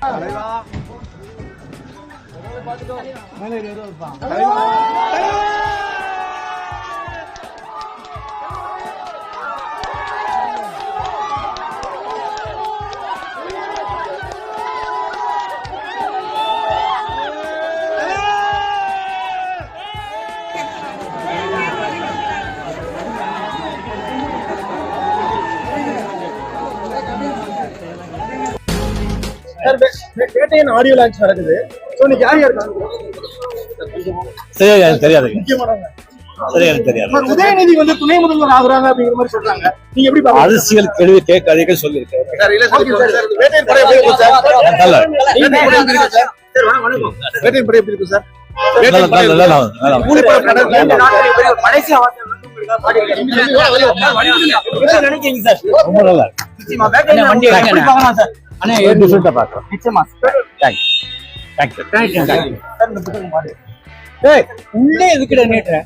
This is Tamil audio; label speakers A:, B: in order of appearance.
A: 来一个，我们，来？来一个。பேட்டையின் ஆடியோ லான்ச் நடக்குது. சோ இன்னைக்கு யார் யார் இருக்காங்க?
B: சரியா எனக்கு தெரியாதுங்க
A: முக்கியமானவங்க.
B: சரியா எனக்கு தெரியாது.
A: சார், உதயநிதி வந்து துணை முதல்வர் ஆகுறாங்க அப்படிங்கிற மாதிரி சொல்றாங்க. நீங்க எப்படி
B: அரசியல் கேள்வி கேட்காதீங்க சொல்லியிருக்கேன்? நல்லா
A: வேட்டையின் எப்படி இருக்கும் சார்? மலேசியா நினைக்கிறீங்க சார்?
B: ரொம்ப நல்லா
A: நிச்சயமா, வேட்டையின் படம் எப்படி பார்க்கலாம் சார்? நிச்சயமா.
B: தேங்க்யூ
A: சார், இந்த புத்தகம் பாரு.
C: உள்ளே எதுக்குடா நீட்டுற?